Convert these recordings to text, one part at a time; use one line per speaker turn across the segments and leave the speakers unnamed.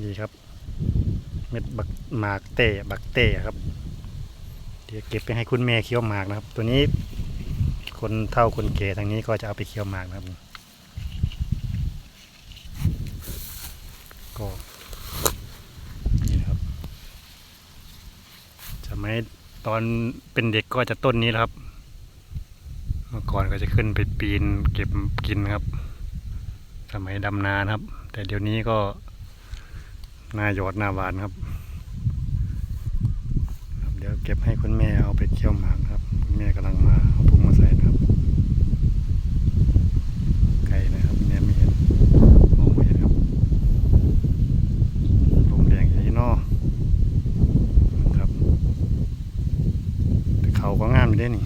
นี่ครับ เม็ดบักหมากเต้บักเต้ครับ เดี๋ยวเก็บไปให้คุณแม่เคี้ยวหมากนะครับ ตัวนี้คนเท่าคนแก่ทางนี้ก็จะเอาไปเคี้ยวหมากนะครับ ก็นี่นะครับสมัยตอนเป็นเด็กก็จะต้นนี้แหละครับ เมื่อก่อนก็จะขึ้นไปปีนเก็บกินครับ สมัยดำนานครับ แต่เดี๋ยวนี้ก็ หน้าหยอดหน้าหวานครับ เดี๋ยวเก็บให้คุณแม่เอาไปเคี่ยวหมากครับ คุณแม่กำลังมาเอาพุงมาใส่ครับ ไกลนะครับแม่ไม่เห็นมองไม่เห็นครับลมแดงอย่างนี้เนอนะครับแต่เขาก็งามอยู่เด้นี่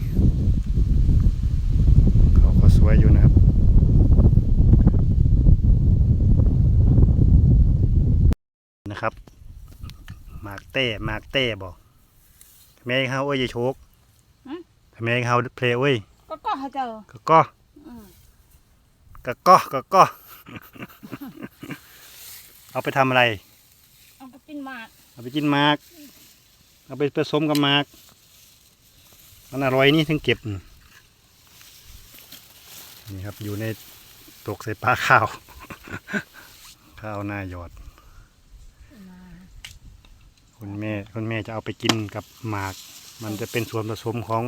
เขาก็สวยอยู่นะครับ นะครับ หมากเต้หมากเต้บอกทำไมเขาเอ้ยจะโชก
หืม
ทำไมเขาเพลย์เอ้ย
ก็ก็ให้เจอ
ก็ก็
อืม
ก็ก็ก็ก็ เอาไปทำอะไร
เอาไปกินหมาก
เอาไปกินหมาก เอาไปผสมกับหมาก มันอร่อยนี่ถึงเก็บ นี่ครับอยู่ในตกใส่ปลาข้าว ข้าวหน้าหยอด คุณแม่จะเอาไปกินกับหมาก มันจะเป็นส่วนผสมของ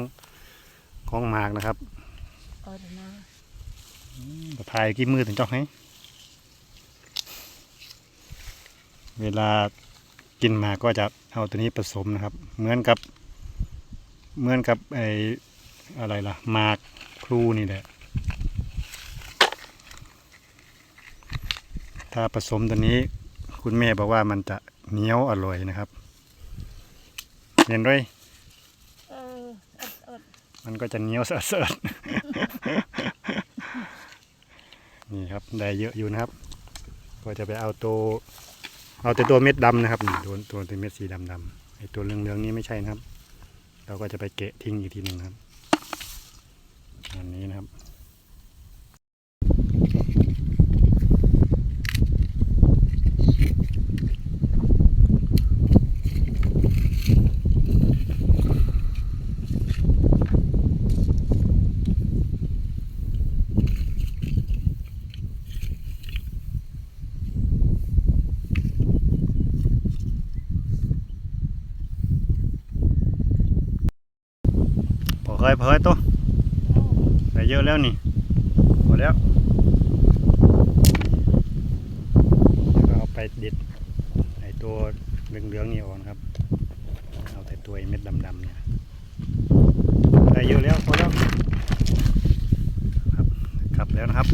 ของหมากนะครับ
เออเดี๋ยวนะ
ประทายกี่มือถึงจ้าให้ เวลากินหมากก็จะเอาตัวนี้ผสมนะครับ เหมือนกับ เหมือนกับไออะไรล่ะหมากพลูนี่แหละ ถ้าผสมตัวนี้ คุณแม่บอกว่ามันจะเหนียวอร่อยนะครับ เห็นด้วย
เออเอดเอด
มันก็จะเหนียวเสดๆนี่ครับได้เยอะอยู่นะครับ ก็จะไปเอาตัวเอาแต่ตัวเม็ดดำนะครับนี่ตัวตัวตัวเม็ดสีดำดำๆไอตัวเหลืองๆนี้ไม่ใช่นะครับ เราก็จะไปเกะทิ้งอีกทีหนึ่งครับอันนี้นะครับ พ อยพอเผยตัวได้เยอะแล้วนี่พอแล้วแล้วก็เอาไปเด็ดไอตัวเหลืองๆนี่ออกนครับเอาแต่ตัวเม็ดดำๆเนี่ยได้เยอะแล้วพอแล้วครับกลับแล้วนะครับ